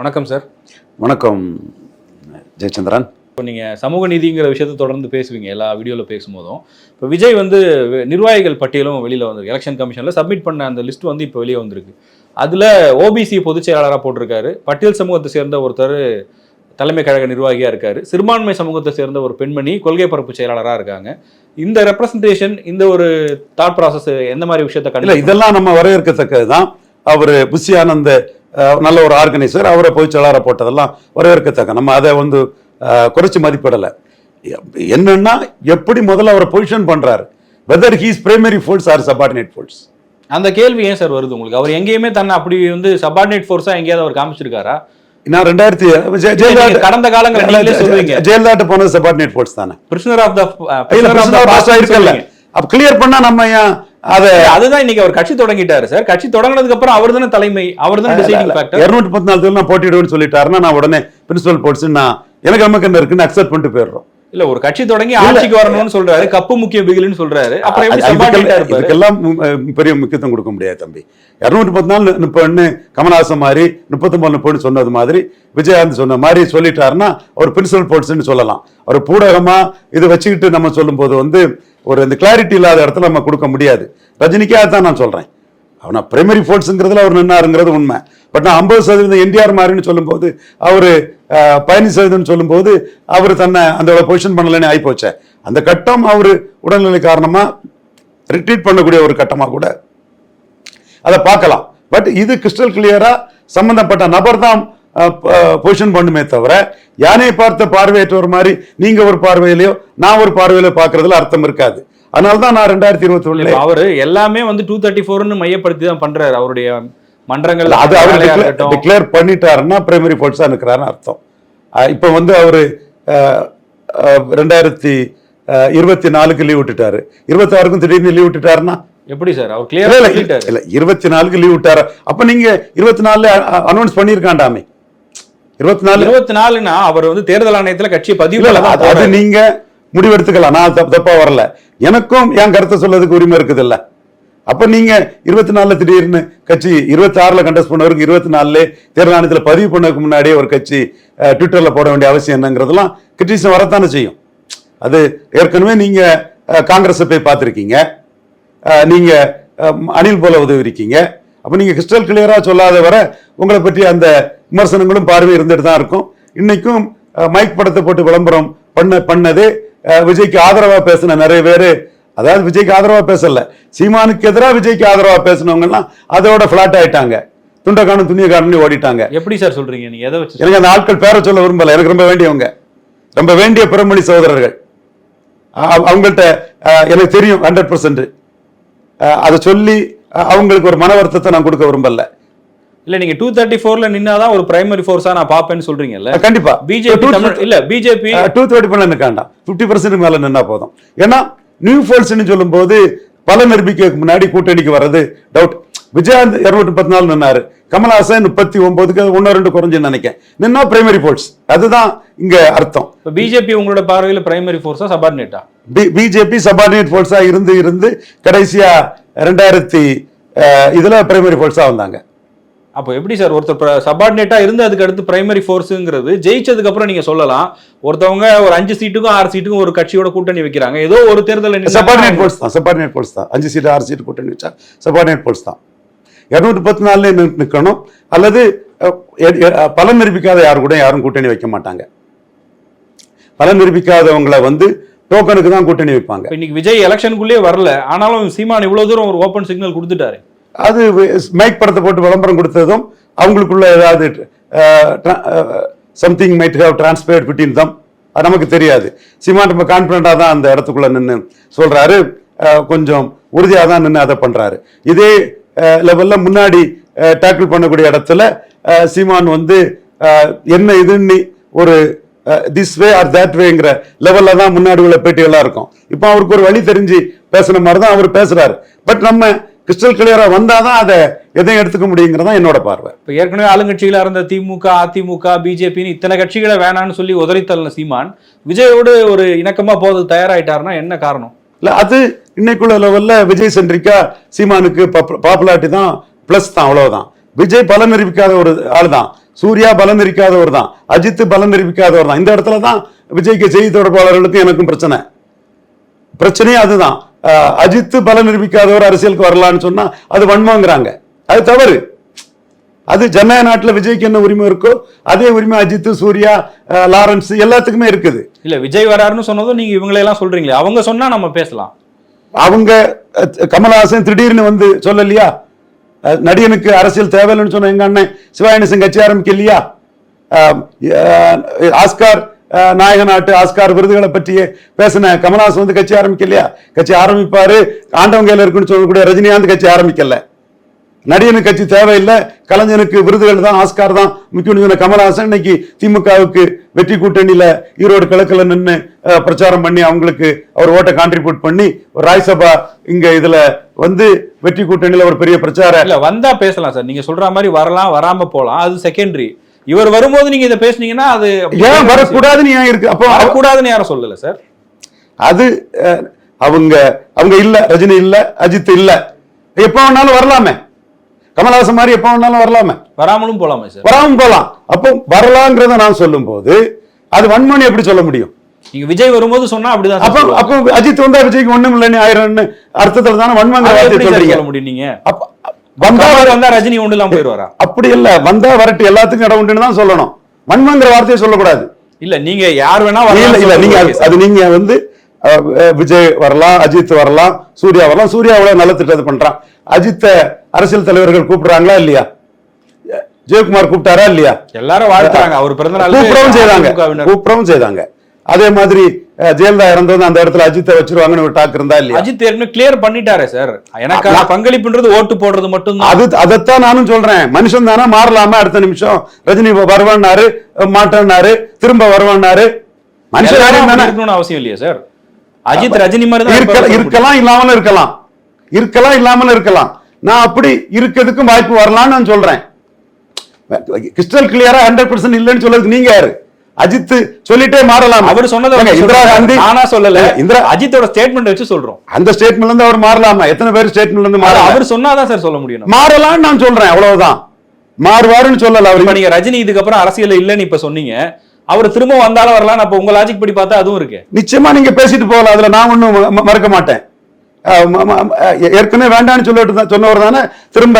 வணக்கம் சார் வணக்கம் ஜெயச்சந்திரன். இப்போ நீங்கள் சமூக நீதிங்கிற விஷயத்தை தொடர்ந்து பேசுவீங்க எல்லா வீடியோவில் பேசும்போதும். இப்போ விஜய் வந்து நிர்வாகிகள் பட்டியலும் வெளியில் வந்திருக்கு எலெக்ஷன் கமிஷனில் சப்மிட் பண்ண அந்த லிஸ்ட் வந்து இப்போ வெளியே வந்திருக்கு. அதில் ஓபிசி பொதுச் செயலாளராக போட்டிருக்காரு. பட்டியல் சமூகத்தை சேர்ந்த ஒருத்தர் தலைமை கழக நிர்வாகியாக இருக்காரு. சிறுபான்மை சமூகத்தை சேர்ந்த ஒரு பெண்மணி கொள்கை பரப்பு செயலாளராக இருக்காங்க. இந்த ரெப்ரசன்டேஷன் இந்த ஒரு தாட் ப்ராசஸ் எந்த மாதிரி விஷயத்தை இல்ல கண்டிப்பா இதெல்லாம் நம்ம வரவேற்கத்தக்கது தான் அவர் புஷி ஆனந்த் நல்ல ஒரு ஆர்கனைசர் அவரை போய் செயலாளர் போட்டதெல்லாம் வரவேற்கத்தக்க. நம்ம அதை வந்து குறைச்சு மதிப்பிடலை. என்னன்னா எப்படி முதல்ல அவரை பொசிஷன் பண்றாரு? Whether he's primary force or subordinate force அந்த கேள்வி ஏன் சார் வருது உங்களுக்கு? அவர் எங்கேயுமே தன்னை அப்படி வந்து சபார்டினேட் ஃபோர்ஸாக எங்கேயாவது அவர் காமிச்சிருக்காரா? நான் ரெண்டாயிரத்தி ஜெயலலிதா கடந்த காலங்கள் நீங்களே சொல்லுவீங்க. ஜெயலலிதா போனது சபார்டினேட் ஃபோர்ஸ் தானே? பிரிசனர் ஆஃப் த இருக்கல. அப்ப கிளியர் பண்ணா நம்ம ஏன் அதை அதுதான் இன்னைக்கு அவர் கட்சி தொடங்கிட்டாரு சார். கட்சி தொடங்கினதுக்கு அப்புறம் அவர் தானே தலைமை அவர் தானே டிசைடிங் ஃபேக்டர் இருநூற்றி பத்து நாலு நான் போட்டிடுவேன்னு சொல்லிட்டாருன்னா நான் உடனே பிரின்சிபல் போர்ட்ஸ் நான் எனக்கு நமக்கு என்ன இருக்குன்னு அக்செப்ட் பண்ணிட்டு போயிடுறோம். இல்ல ஒரு கட்சி தொடங்கி ஆட்சிக்கு வரணும்னு சொல்றாரு கப்பு முக்கிய பிகில்னு சொல்றாரு அப்புறம் எப்படி இதுக்கெல்லாம் பெரிய முக்கியத்துவம் கொடுக்க முடியாது தம்பி. இருநூற்றி பத்து நாள் முப்பன்னு கமலஹாசன் மாதிரி முப்பத்தொன்பது முப்பதுன்னு சொன்னது மாதிரி விஜயகாந்த் சொன்ன மாதிரி சொல்லிட்டாருன்னா அவர் பிரின்சிபல் போர்ட்ஸ்னு சொல்லலாம். அவர் பூடகமா இது வச்சுக்கிட்டு நம்ம சொல்லும்போது வந்து ஒரு இந்த கிளாரிட்டி இல்லாத இடத்துல நம்ம கொடுக்க முடியாது. ரஜினிக்கே அதுதான் நான் சொல்கிறேன் அவனா பிரைமரி ஃபோர்ட்ஸுங்கிறதுல அவர் நின்னாருங்கிறது உண்மை. பட் நான் ஐம்பது சதவீதம் என்டிஆர் மாதிரின்னு சொல்லும்போது அவர் பதினஞ்சு சதவீதம்னு சொல்லும்போது அவர் தன்னை அந்த பொசிஷன் பண்ணலன்னு ஆயிப்போச்சே. அந்த கட்டம் அவர் உடல்நிலை காரணமாக ரிட்ரீட் பண்ணக்கூடிய ஒரு கட்டமாக கூட அதை பார்க்கலாம். பட் இது கிறிஸ்டல் கிளியராக சம்மந்தப்பட்ட நபர் தான் பொசிஷன் பண்ணுமே தவிர யானையை பார்த்த பார்வையற்றவர் மாதிரி நீங்க ஒரு பார்வையிலையோ நான் ஒரு பார்வையில பார்க்கறதுல அர்த்தம் இருக்காது. அதனால தான் நான் ரெண்டாயிரத்தி இருபத்தி இப்ப அவரு எல்லாமே வந்து டூ தேர்ட்டி ஃபோர்னு மையப்படுத்தி தான் பண்றாரு. அவருடைய மன்றங்கள் அது அவர். டிக்ளேர் பண்ணிட்டாருன்னா பிரைமரி போர்ட்ஸா இருக்கிறாருன்னு அர்த்தம். இப்போ வந்து அவரு ரெண்டாயிரத்தி இருபத்தி நாலுக்கு லீவ் விட்டுட்டாரு. இருபத்தாறுக்கும் திடீர்னு லீவ் விட்டுட்டாருன்னா? எப்படி சார்? அவர் கிளியரா இல்ல, இருபத்தி நாலுக்கு லீவ் விட்டாரு? அப்ப நீங்க இருபத்தி நாலுல அனௌன்ஸ் பண்ணிருக்காண்டாமே இருபத்தி நாலு? இருபத்தி நாலுனா அவர் வந்து தேர்தல் ஆணையத்துல கட்சியை பதிவு அது- நீங்க முடிவெடுத்துக்கலாம். நான் தப்பு- வரல. எனக்கும் என் கருத்தை சொல்றதுக்கு உரிமை இருக்குது இல்ல அப்ப நீங்க இருபத்தி நாலுல திடீர்னு கட்சி இருபத்தி ஆறுல கண்டஸ்ட் பண்ணவருக்கு இருபத்தி நாலுல தேர்தல் ஆணையத்துல பதிவு பண்ணதுக்கு முன்னாடியே ஒரு கட்சி ட்விட்டர்ல போட வேண்டிய அவசியம் என்னங்கிறதெல்லாம் கிரிட்டிசம் வரத்தானே செய்யும். அது ஏற்கனவே நீங்க அஹ், காங்கிரஸை போய் பார்த்திருக்கீங்க. அஹ், நீங்க அஹ், அனில் போல உதவி இருக்கீங்க அப்ப நீங்க கிறிஸ்டல் கிளியரா சொல்லாத வர உங்களை பற்றி அந்த விமர்சனங்களும் பார்வை இருந்துட்டு தான் இருக்கும். இன்னைக்கும் மைக் படத்தை போட்டு விளம்பரம் பண்ண பண்ணது விஜய்க்கு ஆதரவா பேசின நிறைய பேரு அதாவது விஜய்க்கு ஆதரவா பேசல. சீமானுக்கு எதிராக விஜய்க்கு ஆதரவா பேசினவங்க எல்லாம் அதோட பிளாட் ஆயிட்டாங்க. துண்டை காணும் துணியை காணும் ஓடிட்டாங்க. எப்படி சார் சொல்றீங்க நீங்க? எதை வச்சு எனக்கு அந்த ஆட்கள் பேரை சொல்ல விரும்பல. எனக்கு ரொம்ப வேண்டியவங்க. ரொம்ப வேண்டிய பிறமொழி சகோதரர்கள். அவங்கள்ட்ட எனக்கு தெரியும் ஹண்ட்ரட் பர்சன்ட் அதை சொல்லி அவங்களுக்கு ஒரு மன வருத்தத்தை நான் கொடுக்க விரும்பல. இல்ல நீங்க டூ தேர்ட்டி ஃபோர்ல நின்னாதான் ஒரு பிரைமரி ஃபோர்ஸா நான் பாப்பேன்னு சொல்றீங்கல்ல? கண்டிப்பா. பிஜேபி இல்ல பிஜேபி டூ தேர்ட்டி பண்ண நிற்காண்டாம் ஃபிஃப்டி பர்சன்ட் மேல நின்னா போதும். ஏன்னா நியூ ஃபோல்ஸ்னு சொல்லும்போது பல நிரூபிக்க முன்னாடி கூட்டணிக்கு வர்றது டவுட் விஜயகாந்த் இருநூற்றி பத்து நாள் நின்னாரு. கமல்ஹாசன் முப்பத்தி ஒன்பதுக்கு ஒன்னு ரெண்டு குறைஞ்சுன்னு நினைக்கிறேன். நின்னா பிரைமரி ஃபோர்ஸ் அதுதான் இங்க அர்த்தம். இப்ப பிஜேபி உங்களோட பார்வையில பிரைமரி ஃபோர்ஸா சபார்டினேட்டா பிஜேபி சபார்டினேட் ஃபோர்ஸா இருந்து இருந்து கடைசியா ரெண்டாயிரத்தி இதுல பிரைமரி ஃபோர்ஸா வந்தாங்க. அப்போ எப்படி சார்? ஒருத்தர் சபார்டினேட்டா இருந்து அதுக்கு அடுத்து பிரைமரி ஃபோர்ஸுங்கிறது ஜெயிச்சதுக்கு அப்புறம் நீங்க சொல்லலாம். ஒருத்தவங்க ஒரு அஞ்சு சீட்டுக்கும் ஆறு சீட்டுக்கும் ஒரு கட்சியோட கூட்டணி வைக்கிறாங்க. ஏதோ ஒரு தேர்தல் சபார்டினேட் ஃபோர்ஸ் தான் சபார்டினேட் ஃபோர்ஸ் தான். அஞ்சு சீட்டு ஆறு சீட்டு கூட்டணி வச்சா சபார்டினேட் ஃபோர்ஸ் தான். இருநூற்றி பத்து நாள்ல நிற்கணும் அல்லது பலன் நிரூபிக்காத யாரு கூட யாரும் கூட்டணி வைக்க மாட்டாங்க. பலன் நிரூபிக்காதவங்களை வந்து டோக்கனுக்கு தான் கூட்டணி வைப்பாங்க. இன்னைக்கு விஜய் எலெக்ஷனுக்குள்ளேயே வரல. ஆனாலும் சீமான் இவ்வளவு தூரம் ஒரு ஓப்பன் சிக்னல் கொடுத்துட்டாரு. அது மைக் படத்தை போட்டு விளம்பரம் கொடுத்ததும் அவங்களுக்குள்ள ஏதாவது something might have transferred between them அது நமக்கு தெரியாது. சீமான் ரொம்ப கான்ஃபிடண்டாக தான் அந்த இடத்துக்குள்ள நின்று சொல்றாரு. அஹ், கொஞ்சம் உறுதியாக தான் நின்று அதை பண்றாரு. இதே லெவல்ல முன்னாடி டேக்கிள் பண்ணக்கூடிய இடத்துல சீமான் வந்து என்ன இதுன்னு ஒரு திஸ் வே ஆர் that வேங்கிற லெவல்ல தான் முன்னாடி உள்ள பேட்டிகள்லாம் இருக்கும். இப்போ அவருக்கு ஒரு வழி தெரிஞ்சு பேசுன மாதிரி தான் அவர் பேசுறாரு. பட் நம்ம கிறிஸ்டல் கிளியரா வந்தாதான் அதை எதையும் எடுத்துக்க முடியுங்கிறதா என்னோட பார்வை. இப்ப ஏற்கனவே ஆளுங்கட்சிகளா இருந்த திமுக அதிமுக பிஜேபின்னு இத்தனை கட்சிகளை வேணான்னு சொல்லி உதறித்தள்ள சீமான் விஜயோடு ஒரு இணக்கமா போறது தயாராயிட்டாருன்னா என்ன காரணம்? இல்ல அது இன்னைக்குள்ள லெவல்ல விஜய் சென்ட்ரிக்கா சீமானுக்கு பாப்புலாரிட்டி தான் பிளஸ் தான் அவ்வளவுதான். விஜய் பலன் நிரூபிக்காத ஒரு ஆள் தான் சூர்யா பலம் இருக்காதவர் தான். அஜித் பலம் நிரூபிக்காதவர் தான். இந்த இடத்துல தான் விஜய்க்கு செய்தி தொடர்பாளர்களுக்கும் எனக்கும் பிரச்சனை. பிரச்சனையே அதுதான். அஹ், அஜித் பலம் நிரூபிக்காதவர் அரசியலுக்கு வரலான்னு சொன்னா அது வன்மங்கிறாங்க அது தவறு. அது ஜனநாயக நாட்டுல விஜய்க்கு என்ன உரிமை இருக்கோ அதே உரிமை அஜித் சூர்யா லாரன்ஸ் எல்லாத்துக்குமே இருக்குது. இல்ல விஜய் வராருன்னு சொன்னதும் நீங்க இவங்களை எல்லாம் சொல்றீங்களே. அவங்க சொன்னா நம்ம பேசலாம். அவங்க கமலஹாசன் திடீர்னு வந்து சொல்லலையா? நடிகனுக்கு அரசியல் தேவையில்லைன்னு சொன்ன எங்கள் அண்ணன் சிவாயனசன் கட்சி ஆரம்பிக்கலையா இல்லையா? ஆஸ்கார் அஹ், நாயக நாட்டு ஆஸ்கார் விருதுகளை பற்றியே பேசின கமல்ஹாசன் வந்து கட்சி ஆரம்பிக்கலையா கட்சி ஆரம்பிப்பாரு ஆண்டவன் இருக்குன்னு சொல்லக்கூடிய ரஜினிகாந்த் கட்சி ஆரம்பிக்கல. நடிகனுக்கு கட்சி தேவையில்லை. கலைஞனுக்கு விருதுகள் தான் ஆஸ்கார் தான். முக்கியம் சொன்ன கமலஹாசன் இன்னைக்கு திமுகவுக்கு வெற்றி கூட்டணியில ஈரோடு கிழக்குல நின்று பிரச்சாரம் பண்ணி அவங்களுக்கு அவர் ஓட்டை கான்ட்ரிபியூட் பண்ணி ஒரு ராஜ்சபா இங்க இதுல வந்து வெற்றி கூட்டணியில ஒரு பெரிய பிரச்சார இல்ல வந்தா பேசலாம் சார். நீங்க சொல்ற மாதிரி வரலாம் வராம போலாம். அது செகண்டரி இவர் வரும்போது நீங்க இதை பேசுனீங்கன்னா அது ஏன் வரக்கூடாதுன்னு ஏன் இருக்கு? அப்போ வரக்கூடாதுன்னு யாரும் சொல்லல சார். அது அவங்க அவங்க இல்ல ரஜினி இல்ல அஜித் இல்ல. எப்ப வேணாலும் வரலாமே. கமலஹாசன் மாதிரி எப்ப வேணாலும் வரலாமே. வராமலும் போலாமே சார். வராம போலாம். அப்போ வரலாங்கிறத நான் சொல்லும்போது அது வன்மணி எப்படி சொல்ல முடியும்? நீங்க விஜய் வரும்போது சொன்னா அப்படிதான் அப்போ. அப்போ அஜித் வந்தா விஜய்க்கு ஒண்ணும் இல்லைன்னு ஆயிரம்னு அர்த்தத்துல தானே வன்மங்கிற சொல்றீங்க? சொல்ல முடியும் நீங்க? வந்தா வந்தா ரஜினி ஒண்ணு இல்லாம போயிருவாரா? அப்படி இல்ல. வந்தா வரட்டு எல்லாத்துக்கும் இடம் உண்டுன்னு தான் சொல்லணும். வன்மங்கிற வார்த்தையை சொல்லக்கூடாது. இல்ல நீங்க யார் வேணா வரலாம் இல்ல நீங்க அது- நீங்க வந்து விஜய் வரலாம் அஜித் வரலாம் சூர்யா வரலாம். சூர்யா அவ்வளவு நல்ல திட்டத்தை பண்றான். அஜித்த அரசியல் தலைவர்கள் கூப்பிடுறாங்களா இல்லையா? ஜெயக்குமார் கூப்பிட்டாரா இல்லையா? எல்லாரும் வாழ்த்துறாங்க. அவர் பிறந்த நாள் கூப்பிடவும் செய்தாங்க. கூப்பிடவும் செய்தாங்க. அதே மாதிரி ஜெயலலிதா இறந்தது அந்த இடத்துல அஜித்தை வச்சிருவாங்கன்னு ஒரு டாக் இருந்தா இல்லையா? அஜித் ஏற்கனவே கிளியர் பண்ணிட்டாரே சார் எனக்கு பங்களிப்புன்றது ஓட்டு போடுறது மட்டும்தான். அது அதைத்தான் நானும் சொல்றேன். மனுஷன் தானே மாறலாமா? அடுத்த நிமிஷம் ரஜினி வருவான்னாரு மாட்டேன்னாரு திரும்ப வருவான்னாரு. மனுஷன் அவசியம் இல்லையா சார் அஜித் ரஜினி மாதிரி. இருக்கலாம் இல்லாமலும் இருக்கலாம். இருக்கலாம் இல்லாமலும் இருக்கலாம். நான் அப்படி இருக்கிறதுக்கும் வாய்ப்பு வரலாம்னு நான் சொல்றேன். கிறிஸ்டல் கிளியரா ஹண்ட்ரட் பர்சன்ட் இல்லைன்னு சொல்றதுக்கு நீங்க யாரு? அஜித் சொல்லிட்டே மாறலாம். அவர் சொன்னதை இந்திரா. காந்தி நானா சொல்லல. இந்திரா அஜித்தோட ஸ்டேட்மெண்ட் வச்சு சொல்றோம். அந்த ஸ்டேட்மெண்ட்ல இருந்து அவர் மாறலாமா? எத்தனை பேர் ஸ்டேட்மெண்ட்ல இருந்து மாறலாம் அவர் சொன்னாதான் சார் சொல்ல முடியும். மாறலாம்னு நான் சொல்றேன் அவ்வளவுதான். மாறுவாருன்னு சொல்லல அவர். நீங்க ரஜினி இதுக்கப்புறம் அரசியல் இல்லைன்னு இப்ப சொன்னீங்க. அவர் திரும்ப வந்தாலும் வரலாம் அப்ப உங்க லாஜிக் படி பார்த்தா அதுவும் இருக்கு. நிச்சயமா நீங்க பேசிட்டு போகலாம் அதுல நான் ஒன்றும் மறக்க மாட்டேன். ஏற்கனவே வேண்டாம்னு சொல்லிட்டு தான் சொன்னவர் தானே? திரும்ப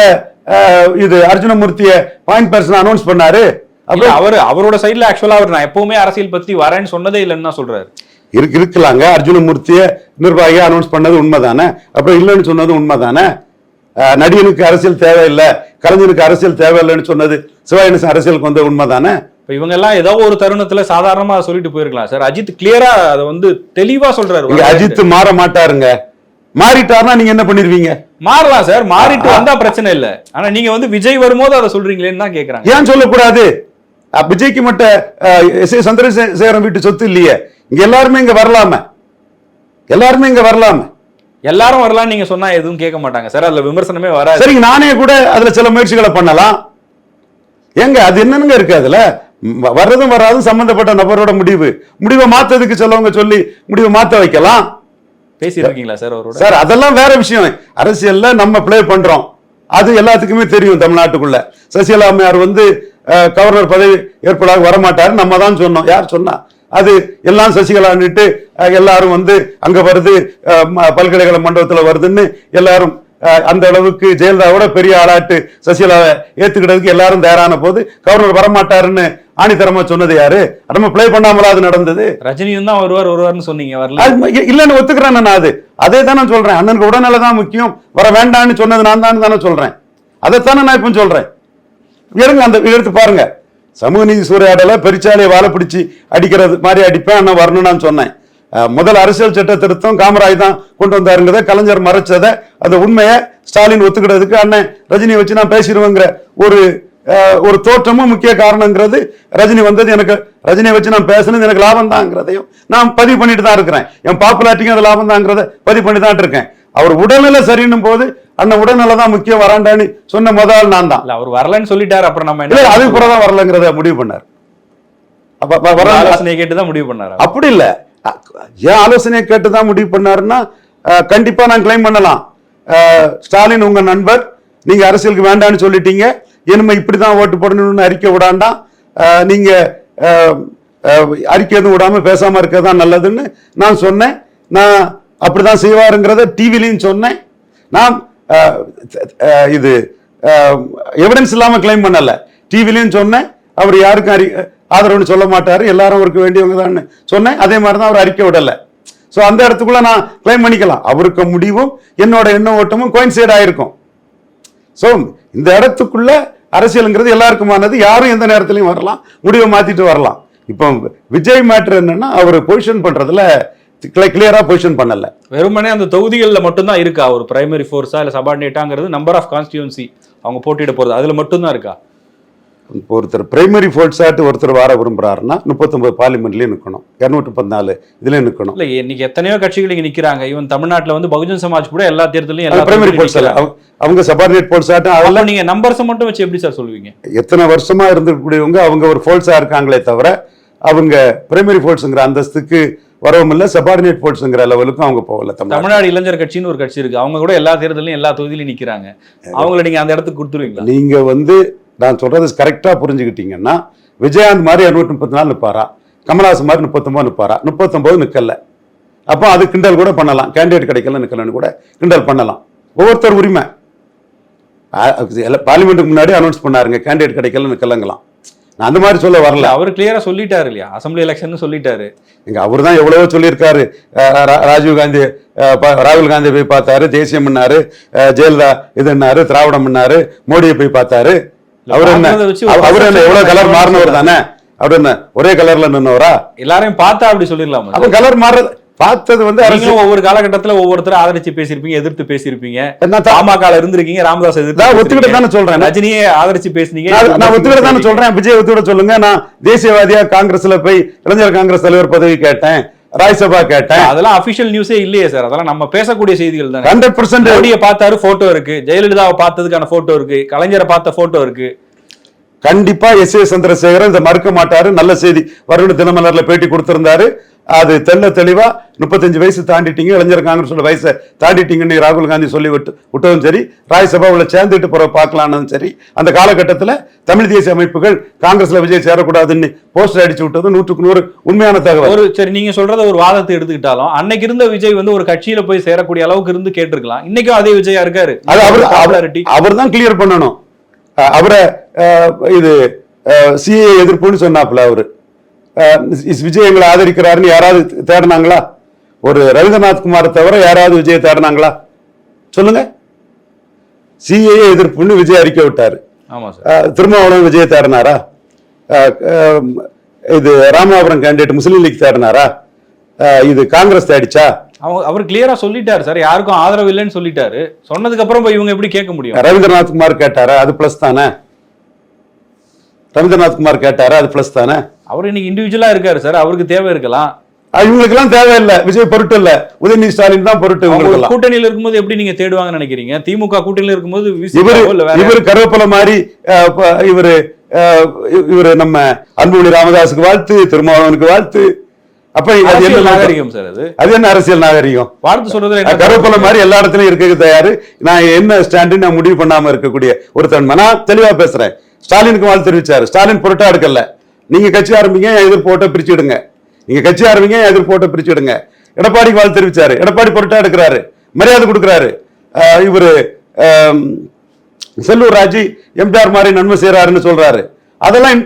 இது அர்ஜுனமூர்த்திய பாயிண்ட் பர்சன் அனௌன்ஸ் பண்ணாரு. அப்புறம் அவர் அவரோட சைடுல ஆக்சுவலா அவர் நான் எப்பவுமே அரசியல் பத்தி வரேன்னு சொன்னதே இல்லைன்னு தான் சொல்றாரு. இருக்கு இருக்கலாங்க. அர்ஜுனமூர்த்திய நிர்வாகியா அனௌன்ஸ் பண்ணது உண்மைதானே? அப்புறம் இல்லைன்னு சொன்னது உண்மைதானே? அஹ், நடிகனுக்கு அரசியல் தேவையில்லை. கலைஞனுக்கு அரசியல் தேவையில்லைன்னு சொன்னது சிவாயனசன் அரசியலுக்கு வந்த உண்மைதானே? இப்ப இவங்க எல்லாம் ஏதோ ஒரு தருணத்துல சாதாரணமா அதை சொல்லிட்டு போயிருக்கலாம். சார் அஜித் கிளியரா அதை வந்து தெளிவா சொல்றாரு. இங்க அஜித் மாற மாட்டாருங்க. மாறிட்டாருன்னா நீங்க என்ன பண்ணிருவீங்க? மாறலாம் சார் மாறிட்டு வந்தா பிரச்சனை இல்ல. ஆனா நீங்க வந்து விஜய் வரும்போது அதை சொல்றீங்களேன்னு தான் கேக்குறாங்க. ஏன் சொல்லக்கூடாது? விஜய்க்கு மட்டும் எஸ் ஏ சந்திரசேகரன் வீட்டு சொத்து இல்லையே. இங்க எல்லாருமே இங்க வரலாமே. எல்லாருமே இங்க வரலாமே. எல்லாரும் வரலாம் நீங்க சொன்னா எதுவும் கேட்க மாட்டாங்க சார். அதுல விமர்சனமே வராது. சரிங்க நானே கூட அதுல சில முயற்சிகளை பண்ணலாம். ஏங்க அது என்னனுங்க இருக்கு அதுல? வர்றதும் வராதும் சம்பந்தப்பட்ட நபரோட முடிவு. முடிவை மாத்ததுக்கு சிலவங்க சொல்லி முடிவை மாத்த வைக்கலாம். பேசியிருக்கீங்களா சார் அவரோட? சார் அதெல்லாம் வேற விஷயம். அரசியல்ல நம்ம பிளே பண்றோம். அது எல்லாத்துக்குமே தெரியும் தமிழ்நாட்டுக்குள்ள. சசிகலா அம்மையார் வந்து கவர்னர் பதவி ஏற்பாடாக வரமாட்டாரு நம்ம தான் சொன்னோம். யார் சொன்னா? அது எல்லாம் சசிகலான்னுட்டு எல்லாரும் வந்து அங்க வருது பல்கலைக்கழக மண்டபத்துல வருதுன்னு எல்லாரும் அஹ், அந்த அளவுக்கு ஜெயலலிதாவோட பெரிய ஆளாட்டு சசிகலாவை ஏத்துக்கிட்டதுக்கு எல்லாரும் தயாரான போது கவர்னர் வரமாட்டாருன்னு ஆணித்தரமா சொன்னது யாரு? நம்ம ப்ளே பண்ணாமலா அது நடந்தது? ரஜினியும் தான் வருவார் வருவார்னு சொன்னீங்க வரல. இல்லைன்னு ஒத்துக்கிறேன் நான் அது. அதே தான் நான் சொல்றேன். அண்ணனுக்கு உடல்நல தான் முக்கியம். வர வேண்டாம்னு சொன்னது நான் தான் தானே சொல்றேன். அதைத்தானே நான் இப்போ சொல்றேன். இருங்க அந்த எடுத்து பாருங்க. சமூக நீதி சூறையாடல பெருச்சாலையை வாழை பிடிச்சி அடிக்கிறது மாதிரி அடிப்பேன் அண்ணன் வரணும்னு நான் சொன்னேன். முதல் அரசியல் சட்ட திருத்தம் காமராஜ் தான் கொண்டு வந்தாருங்கிறத கலைஞர் மறைச்சதை அந்த உண்மையை ஸ்டாலின் ஒத்துக்கிறதுக்கு அண்ணன் ரஜினியை வச்சு நான் பேசிடுவேங்கிற ஒரு ஒரு தோற்றமும் முக்கிய காரணங்கிறது ரஜினி வந்தது. எனக்கு ரஜினியை வச்சு நான் பேசுனது எனக்கு லாபம் தாங்கிறதையும் நான் பதிவு பண்ணிட்டு தான் இருக்கிறேன். என் பாப்புலாரிட்டிக்கும் அது லாபம் தாங்கிறத பதிவு பண்ணி தான் இருக்கேன். அவர் உடல்நிலை சரின்னும் போது அண்ணன் உடல்நிலை தான் முக்கியம் வராண்டான்னு சொன்ன முதல் நான் தான். இல்ல அவர் வரலன்னு சொல்லிட்டாரு. அப்புறம் நம்ம அதுக்கு பிறகு தான் வரலங்கிறத முடிவு பண்ணார். அப்ப வர ஆலோசனையை கேட்டு தான் முடிவு பண்ணாரு? அப்படி இல்ல. ஏன் ஆலோசனையை கேட்டு தான் முடிவு பண்ணாருன்னா கண்டிப்பா நான் கிளைம் பண்ணலாம். ஸ்டாலின் உங்க நண்பர். நீங்க அரசியலுக்கு வேண்டாம்னு சொல்லிட்டீங்க. இனிமே இப்படிதான் ஓட்டு போடணும்னு அறிக்கை விடாண்டாம் நீங்கள் அறிக்கை எதுவும் விடாமல் பேசாமல் இருக்கிறது தான் நல்லதுன்னு நான் சொன்னேன். நான் அப்படி தான் செய்வாருங்கிறத டிவிலையும் சொன்னேன். நான் இது எவிடன்ஸ் இல்லாமல் கிளைம் பண்ணலை. டிவிலையும் சொன்னேன். அவர் யாருக்கும் அறி ஆதரவுன்னு சொல்ல மாட்டார். எல்லாரும் அவருக்கு வேண்டியவங்க தான் சொன்னேன். அதே மாதிரி தான் அவர் அறிக்கை விடலை. ஸோ அந்த இடத்துக்குள்ளே நான் கிளைம் பண்ணிக்கலாம். அவருக்கு முடிவும் என்னோட எண்ண ஓட்டமும் கோயின்சைட் ஆகிருக்கும் ஸோ இந்த இடத்துக்குள்ள அரசியலுங்கிறது எல்லாருக்குமானது. யாரும் எந்த நேரத்துலையும் வரலாம். முடிவை மாத்திட்டு வரலாம். இப்போ விஜய் மேட்ரு என்னன்னா அவர் பொசிஷன் பண்றதுல கிளியரா பொசிஷன் பண்ணல. வெறுமனே அந்த தொகுதிகளில் மட்டும்தான் இருக்கா? ஒரு பிரைமரி ஃபோர்ஸா இல்லை சபார்டினேட்டாங்கிறது நம்பர் ஆஃப் கான்ஸ்டியூன்சி அவங்க போட்டியிட போறது. அதுல மட்டும்தான் இருக்கா? ஒருத்தர் பிரைமரி ஃபோர்ஸாட்டு ஒருத்தர் வர விரும்புறாருன்னா முப்பத்தொன்பது பார்லிமெண்ட்லயும் நிற்கணும் இரநூற்றி பதினாலு இதுலயும் நிற்கணும் இல்ல இன்னைக்கு எத்தனையோ கட்சிகள் இங்க நிக்கிறாங்க. ஈவன் தமிழ்நாட்டுல வந்து பகுஜன் சமாஜ் கூட எல்லா தேர்தலையும் எல்லா பிரைமரி நிக்கிறாங்க. அவங்க சபார்டினேட் ஃபோர்ஸாட்டும் அதெல்லாம் அப்ப நீங்க நம்பர்ஸ் மட்டும் வச்சு எப்படி சார் சொல்லுவீங்க? எத்தனை வருஷமா இருந்திருக்கக்கூடியவங்க அவங்க ஒரு ஃபோர்ஸா இருக்காங்களே தவிர அவங்க பிரைமரி ஃபோர்ஸுங்கிற அந்தஸ்துக்கு வரவும் இல்லை சபார்டினேட் ஃபோர்ஸுங்கிற லெவலுக்கும் அவங்க போகல தமிழ்நாடு இளைஞர் கட்சின்னு ஒரு கட்சி இருக்கு. அவங்க கூட எல்லா தேர்தலையும் எல்லா தொகுதியிலும் நிக்கிறாங்க. அவங்கள நீங்க அந்த இடத்துக்கு கொடுத்துருவீங்களா? நீங்க வந்து நான் சொல்றது கரெக்டா புரிஞ்சுக்கிட்டீங்கன்னா விஜயகாந்த் மாதிரி இரநூத்தி முப்பத்தி நாலு நிற்பாரா கமல்ஹாசன் மாதிரி முப்பத்தொன்பது நிற்பாரா முப்பத்தொன்பது நிக்கல. அப்போ அது கிண்டல் கூட பண்ணலாம். கேண்டிடேட் கிடைக்கல நிக்கலன்னு கூட கிண்டல் பண்ணலாம். ஒவ்வொருத்தர் உரிமை. பார்லிமெண்ட்டுக்கு முன்னாடி அனௌன்ஸ் பண்ணாருங்க கேண்டிடேட் கிடைக்கல நிக்கலங்களாம். நான் அந்த மாதிரி சொல்ல வரல. அவர் கிளியரா சொல்லிட்டாரு இல்லையா? அசம்பிளி எலெக்ஷன் சொல்லிட்டாரு. இங்க அவர் தான் எவ்வளவோ சொல்லியிருக்காரு. ராஜீவ் காந்தி அஹ் பா- ராகுல் காந்தி போய் பார்த்தாரு தேசியம் பண்ணாரு ஜெயலலிதா இதுன்னாரு திராவிடம் பண்ணாரு மோடியை போய் பார்த்தாரு. அவர் என்ன? அவர் என்ன எவ்வளவு கலர் மாறினவர் தானே? அவர் என்ன ஒரே கலர்ல நின்னவரா? எல்லாரையும் பார்த்தா அப்படி சொல்லிடலாமா? அப்ப கலர் மாறுறது பார்த்தது வந்து அரசு நீங்களும் ஒவ்வொரு காலகட்டத்துல ஒவ்வொருத்தரை ஆதரிச்சு பேசியிருப்பீங்க எதிர்த்து பேசியிருப்பீங்க. பாமக இருந்திருக்கீங்க ராமதாஸ் எதிர்த்து ஒத்துக்கிட்டு. தானே சொல்றேன். ரஜினியே ஆதரிச்சு பேசுனீங்க. நான் ஒத்துக்கிட்டு தானே சொல்றேன். விஜய் ஒத்துக்கிட சொல்லுங்க. நான் தேசியவாதியா காங்கிரஸ்ல போய் இளைஞர் காங்கிரஸ் தலைவர் பதவி கேட்டேன். ராஜ்சபா கேட்டேன் அதெல்லாம் அபிஷியல் நியூஸே இல்லையே சார் அதெல்லாம் நம்ம பேசக்கூடிய செய்திகள் தானே. ஹண்ட்ரட் பர்சன்ட் மோடியை பார்த்தாரு போட்டோ இருக்கு. ஜெயலலிதாவை பார்த்ததுக்கான போட்டோ இருக்கு. கலைஞரை பார்த்த போட்டோ இருக்கு. கண்டிப்பா எஸ் ஏ சந்திரசேகரன் இதை மறுக்க மாட்டாரு. நல்ல செய்தி. வருண தினமலர்ல பேட்டி கொடுத்திருந்தாரு. அது தெள்ள தெளிவா முப்பத்தஞ்சு வயசு தாண்டிட்டீங்க இளைஞர் காங்கிரஸோட வயசை தாண்டிட்டீங்கன்னு ராகுல் காந்தி சொல்லி விட்டு விட்டதும் சரி ராஜ்சபாவில் சேர்ந்துட்டு போற பார்க்கலான்னு சரி அந்த காலகட்டத்தில் தமிழ் தேசிய அமைப்புகள் காங்கிரஸ்ல விஜய் சேரக்கூடாதுன்னு போஸ்டர் அடிச்சு விட்டது நூற்றுக்கு நூறு உண்மையான தகவல். ஒரு சரி நீங்க சொல்றத ஒரு வாதத்தை எடுத்துக்கிட்டாலும் அன்னைக்கு இருந்த விஜய் வந்து ஒரு கட்சியில போய் சேரக்கூடிய அளவுக்கு இருந்து கேட்டிருக்கலாம். இன்னைக்கும் அதே விஜயா இருக்காரு. அவர் அவர் தான் கிளியர் பண்ணணும். அவரை இது சிஏ எதிர்ப்புன்னு சொன்னாப்புல அவரு. விஜய் எங்களை ஆதரிக்கிறாருன்னு யாராவது தேடினாங்களா? ஒரு ரவீந்திரநாத் குமாரை தவிர யாராவது விஜய் தேடினாங்களா? சொல்லுங்க. சிஏ எதிர்ப்புன்னு விஜய் அறிக்கை விட்டாரு. திருமாவளவன் விஜய் தேடினாரா? இது ராமநாதபுரம் கேண்டிடேட் முஸ்லீம் லீக் தேடினாரா? இது காங்கிரஸ் தேடிச்சா? அவங்க அவர் கிளியரா சொல்லிட்டாரு சார். யாருக்கும் ஆதரவு இல்லைன்னு சொல்லிட்டாரு. சொன்னதுக்கு அப்புறம் இவங்க எப்படி கேட்க முடியும்? ரவீந்திரநாத் குமார் கேட்டாரா? அது பிளஸ் தானே? ரவீந்திரநாத் குமார் கேட்டாரா அது பிளஸ் தானே? அவர் இன்னைக்கு இண்டிவிஜுவலா இருக்காரு சார் அவருக்கு தேவை இருக்கலாம். இவங்களுக்கெல்லாம் தேவையில்லை. விஜய் பொருட்டு இல்ல. உதயநிதி ஸ்டாலின் தான் பொருட்டு கூட்டணியில இருக்கும்போது எப்படி நீங்க தேடுவாங்கன்னு நினைக்கிறீங்க? திமுக கூட்டணியில இருக்கும்போது இவரு இவரு கருவேப்பிலை மாதிரி இவரு இவரு நம்ம அன்புமணி ராமதாஸுக்கு வாழ்த்து திருமாவளவனுக்கு வாழ்த்து. அப்ப அது என்ன நாகரிகம் சார் அது. அது என்ன அரசியல் நாகரிகம்? அஹ், என்ன? கருவேப்பிலை மாதிரி எல்லா இடத்துலயும் இருக்க தயாரு. நான் என்ன ஸ்டாண்டு நான் முடிவு பண்ணாம இருக்கக்கூடிய ஒருத்தன். நான் தெளிவா பேசுறேன். ஸ்டாலினுக்கு வாழ்த்து தெரிவிச்சாரு. ஸ்டாலின் பொருட்டா எடுக்கல. நீங்க கட்சி ஆரம்பிங்க என் எதிர்ப்பு ஓட்ட பிரிச்சுடுங்க நீங்க கட்சி ஆரம்பிங்க என் எதிர்ப்பு ஓட்ட பிரிச்சுடுங்க எடப்பாடிக்கு வாழ்த்து தெரிவிச்சாரு. எடப்பாடி பொருட்டா எடுக்கிறாரு. மரியாதை கொடுக்குறாரு. இவர் இவரு செல்லூர் ராஜி எம்ஜிஆர் மாதிரி நன்மை செய்யறாருன்னு சொல்றாரு. அதெல்லாம்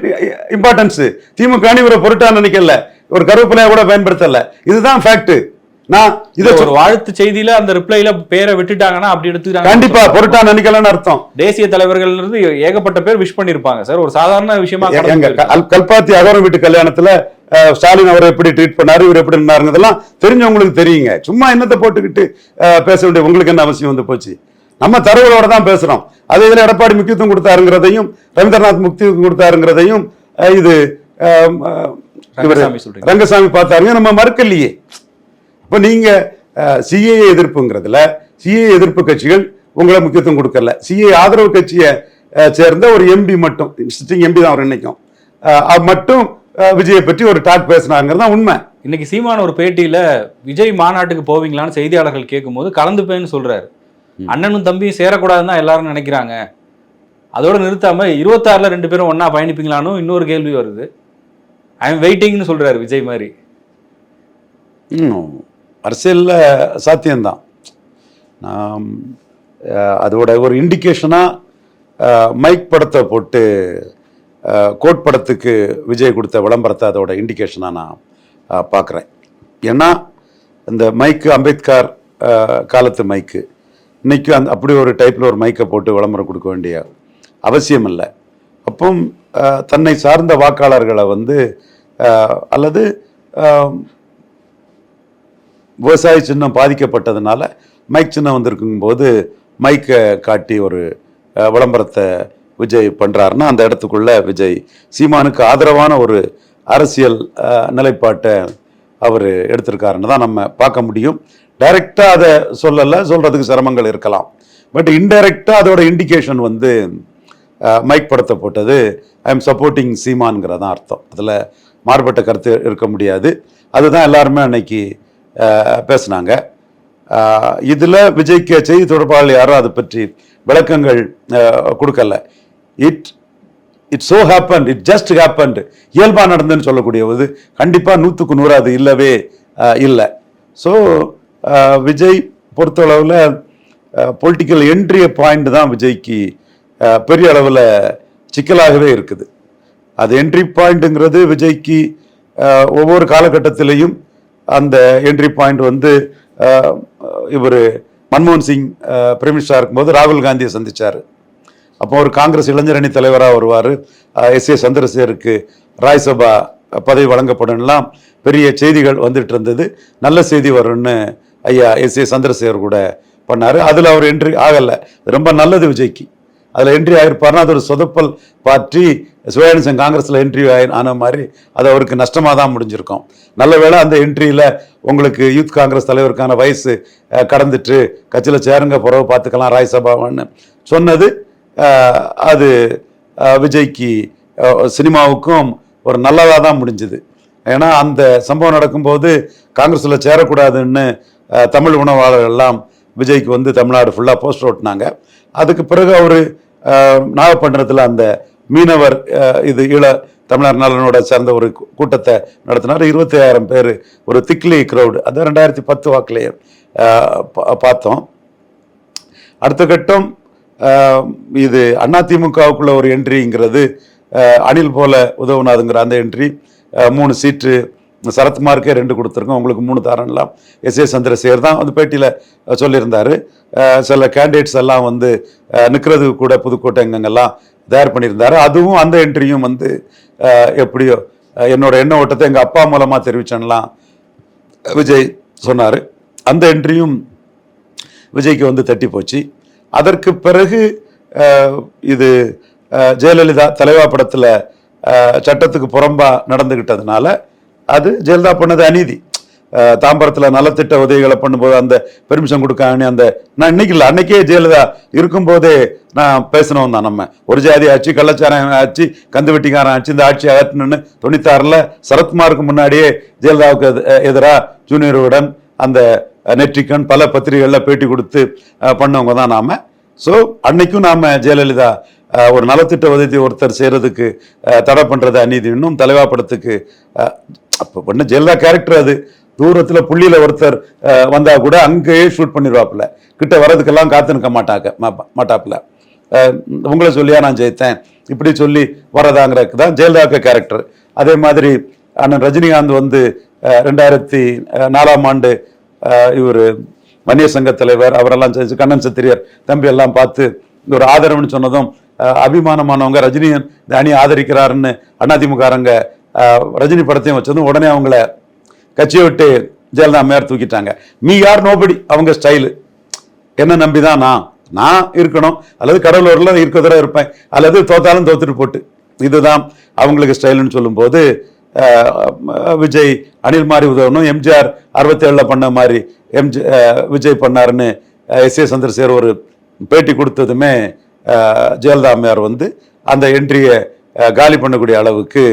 இம்பார்ட்டன்ஸ் திமுக அணி இவரை பொருட்டா நினைக்கல. ஒரு கருவேப்பிலையை கூட பயன்படுத்தல. இதுதான் ஃபேக்ட் நான் இதை ஒரு வாழ்த்து செய்தியில அந்த ரிப்ளைல பேரை விட்டுட்டாங்கன்னா அப்படி எடுத்துக்கிறாங்க. கண்டிப்பா பொருட்டா நினைக்கலன்னு அர்த்தம். தேசிய தலைவர்கள் இருந்து ஏகப்பட்ட பேர் விஷ் பண்ணிருப்பாங்க சார் ஒரு சாதாரண விஷயமா கல்பாத்தி அகரம் வீட்டு கல்யாணத்துல ஸ்டாலின் அவரை எப்படி ட்ரீட் பண்ணாரு இவர் எப்படி இருந்தாருங்கிறதெல்லாம் தெரிஞ்சவங்களுக்கு தெரியுங்க. சும்மா என்னத்தை போட்டுக்கிட்டு பேச வேண்டிய உங்களுக்கு என்ன அவசியம் வந்து போச்சு? நம்ம தரவுகளோட தான் பேசுறோம். அதே இதுல எடப்பாடி முக்கியத்துவம் கொடுத்தாருங்கிறதையும் ரவீந்திரநாத் முக்கியத்துவம் கொடுத்தாருங்கிறதையும் இது. ரங்கசாமி பார்த்தாருங்க. நம்ம மறுக்கலையே. இப்போ நீங்க சிஏஏ எதிர்ப்புங்கிறதுல சிஏ எதிர்ப்பு கட்சிகள் உங்களை முக்கியத்துவம் கொடுக்கல சிஏ ஆதரவு கட்சியை சேர்ந்த ஒரு எம்பி மட்டும் சிட்டிங் எம்பி தான் அவர் இன்னைக்கும் மட்டும் விஜயை பற்றி ஒரு டாக் பேசினாங்கிறது தான் உண்மை. இன்னைக்கு சீமான ஒரு பேட்டியில விஜய் மாநாட்டுக்கு போவீங்களான்னு செய்தியாளர்கள் கேட்கும்போது கலந்துப்பேன்னு சொல்றாரு. அண்ணனும் தம்பியும் சேரக்கூடாதுன்னு தான் எல்லாரும் நினைக்கிறாங்க. அதோட நிறுத்தாம இருபத்தாறுல ரெண்டு பேரும் ஒண்ணா பயணிப்பீங்களான்னு இன்னொரு கேள்வி வருது. ஐ எம் வெயிட்டிங்னு சொல்றாரு விஜய் மாதிரி. அரசியலில் சாத்தியம்தான் நான் அதோட ஒரு இண்டிகேஷனாக மைக் படத்தை போட்டு கோட் படத்துக்கு விஜய் கொடுத்த விளம்பரத்தை அதோட இண்டிகேஷனாக நான் பார்க்குறேன். ஏன்னா இந்த மைக்கு அம்பேத்கர் காலத்து மைக்கு இன்றைக்கும் அந்த அப்படி ஒரு டைப்பில் ஒரு மைக்கை போட்டு விளம்பரம் கொடுக்க வேண்டிய அவசியம் இல்லை. அப்போ தன்னை சார்ந்த வாக்காளர்களை வந்து அல்லது விவசாய சின்னம் பாதிக்கப்பட்டதுனால மைக் சின்னம் வந்திருக்கும் போது மைக்கை காட்டி ஒரு விளம்பரத்தை விஜய் பண்ணுறாருன்னா அந்த இடத்துக்குள்ள விஜய் சீமானுக்கு ஆதரவான ஒரு அரசியல் நிலைப்பாட்டை அவர் எடுத்திருக்காருன்னு தான் நம்ம பார்க்க முடியும். டைரெக்டாக அதை சொல்லலை சொல்கிறதுக்கு சிரமங்கள் இருக்கலாம். பட் இன்டைரக்டாக அதோட இண்டிகேஷன் வந்து மைக் படத்தை போட்டது ஐ எம் சப்போர்ட்டிங் சீமான்ங்கிறதான் அர்த்தம். அதில் மாறுபட்ட கருத்து இருக்க முடியாது. அதுதான் எல்லாருமே அன்னைக்கு பேசுனாங்க. இதில் விஜய்க்கு செய்தி தொடர்பாளர் யாரும் அதை பற்றி விளக்கங்கள் கொடுக்கல. It it so happened it just happened. இயல்பாக நடந்துன்னு ஒரு கண்டிப்பாக நூற்றுக்கு நூறு அது இல்லவே இல்லை. ஸோ விஜய் பொறுத்தளவில் பொலிட்டிக்கல் என்ட்ரிய பாயிண்ட் தான் விஜய்க்கு பெரிய அளவில் சிக்கலாகவே இருக்குது. அது என்ட்ரி பாயிண்ட்டுங்கிறது விஜய்க்கு ஒவ்வொரு காலகட்டத்திலையும் அந்த என்ட்ரி பாயிண்ட் வந்து இவர் மன்மோகன் சிங் பிரைம் மினிஸ்டராக இருக்கும்போது ராகுல் காந்தியை சந்திச்சார். அப்போ ஒரு காங்கிரஸ் இளைஞரணி தலைவராக வருவார். எஸ். ஏ. சந்திரசேகருக்கு ராஜ்சபா பதவி வழங்கப்படும்லாம் பெரிய செய்திகள் வந்துட்டு இருந்தது. நல்ல செய்தி வரும்னு ஐயா எஸ். ஏ. சந்திரசேகர் கூட பண்ணார். அதில் அவர் என்ட்ரி ஆகலை. ரொம்ப நல்லது விஜய்க்கு. அதில் என்ட்ரி ஆகிருப்பார்னா அது ஒரு சொதப்பல் பற்றி சிவயானசன் காங்கிரஸில் என்ட்ரி ஆன மாதிரி அது அவருக்கு நஷ்டமாக தான் முடிஞ்சிருக்கும். நல்ல வேளை அந்த என்ட்ரியில் உங்களுக்கு யூத் காங்கிரஸ் தலைவருக்கான வயசு கடந்துட்டு கட்சியில் சேருங்க பிறகு பார்த்துக்கலாம் ராஜ்சபாவான்னு சொன்னது. அது விஜய்க்கு சினிமாவுக்கும் ஒரு நல்லதாக தான் முடிஞ்சுது. ஏன்னா அந்த சம்பவம் நடக்கும்போது காங்கிரஸில் சேரக்கூடாதுன்னு தமிழ் உணவாளர்கள் எல்லாம் விஜய்க்கு வந்து தமிழ்நாடு ஃபுல்லாக போஸ்டர் ஓட்டினாங்க. அதுக்கு பிறகு அவர் நாகப்பட்டினத்தில் அந்த மீனவர் இது ஈழ தமிழர் நலனோட சேர்ந்த ஒரு கூட்டத்தை நடத்தினார். இருபத்தி ஆயிரம் பேர் ஒரு திக்லி க்ரௌடு அது ரெண்டாயிரத்தி பத்து வாக்குலேயே பா- பார்த்தோம். அடுத்த கட்டம் இது அதிமுகவுக்குள்ள ஒரு என்ட்ரிங்கிறது அணில் போல உதவுனாதுங்கிற அந்த என்ட்ரி மூணு சீட்டு சரத்குமாருக்கே ரெண்டு கொடுத்துருக்கோம். உங்களுக்கு மூணு தாரன்லாம். எஸ் ஏ சந்திரசேகர் தான் வந்து பேட்டியில் சொல்லியிருந்தார். சில கேண்டிடேட்ஸ் எல்லாம் வந்து நிற்கிறது கூட புதுக்கோட்டை எங்கெங்கெல்லாம் தயார் பண்ணியிருந்தார். அதுவும் அந்த என்ட்ரியும் வந்து எப்படியோ என்னோடய என்னோட எண்ண ஓட்டத்தை எங்கள் அப்பா மூலமாக தெரிவிச்சேன்லாம் விஜய் சொன்னார். அந்த என்ட்ரியும் விஜய்க்கு வந்து தட்டி போச்சு. அதற்கு பிறகு இது ஜெயலலிதா தலைவா படத்தில் சட்டத்துக்கு புறம்பாக நடந்துக்கிட்டதுனால அது ஜெயலலிதா பண்ணது அநீதி. தாம்பரத்தில் நலத்திட்ட உதவிகளை பண்ணும்போது அந்த பெர்மிஷன் கொடுக்கான்னு அந்த நான் இன்னைக்கு இல்லை அன்னைக்கே ஜெயலலிதா இருக்கும்போதே நான் பேசணும் தான் நம்ம. ஒரு ஜாதி ஆட்சி கள்ளச்சாரம் ஆட்சி கந்து வெட்டிக்காரன் ஆட்சி இந்த ஆட்சி அகற்றணும்னு தொண்ணூத்தாறில் சரத்குமாருக்கு முன்னாடியே ஜெயலலிதாவுக்கு எதிராக ஜூனியருடன் அந்த நெற்றிக்கண் பல பத்திரிகைகளில் பேட்டி கொடுத்து பண்ணவங்க தான் நாம். ஸோ அன்னைக்கும் நாம் ஜெயலலிதா ஒரு நலத்திட்ட உதவி ஒருத்தர் செய்கிறதுக்கு தடை பண்ணுறது அநீதி இன்னும் தலைவா படத்துக்கு அப்போ பண்ண ஜெயலலிதா கேரக்டர் அது. தூரத்தில் புள்ளியில் ஒருத்தர் வந்தால் கூட அங்கேயே ஷூட் பண்ணிடுவாப்புல கிட்ட வர்றதுக்கெல்லாம் காத்து நிற்க மாட்டாங்க மா- மாட்டாப்புல. உங்களை சொல்லியா நான் ஜெயித்தேன். இப்படி சொல்லி வரதாங்கிறதுக்கு தான் ஜெயலலிதாக்கு கேரக்டர் அதே மாதிரி அண்ணன் ரஜினிகாந்த் வந்து ரெண்டாயிரத்தி நாலாம் ஆண்டு இவர் வன்னியர் சங்க தலைவர் அவரெல்லாம் செஞ்சு கண்ணன் சத்திரியர் தம்பி எல்லாம் பார்த்து ஒரு ஆதரவுன்னு சொன்னதும் அபிமானமானவங்க ரஜினியன் இந்த அணி ஆதரிக்கிறாருன்னு அதிமுகரங்க ரஜினி படத்தையும் வச்சதும் உடனே அவங்கள கட்சியை விட்டு ஜெயலலிதா மேயர் தூக்கிட்டாங்க. மீ யார்? நோபடி அவங்க ஸ்டைலு என்ன நம்பி தான் நான்? நான் இருக்கணும். அல்லது கடலூரில் இருக்கிறதா இருப்பேன். அல்லது தோத்தாலும் தோத்துட்டு போட்டு. இதுதான் அவங்களுக்கு ஸ்டைலுன்னு சொல்லும்போது விஜய் அனில் மாதிரி உதவணும். எம்ஜிஆர் அறுபத்தேழில் பண்ண மாதிரி எம்ஜி விஜய் பண்ணாருன்னு எஸ் ஏ சந்திரசேகர் ஒரு பேட்டி கொடுத்ததுமே ஜெயலலிதா அம்மையார் வந்து அந்த என்ட்ரியை காலி பண்ணக்கூடிய அளவுக்கு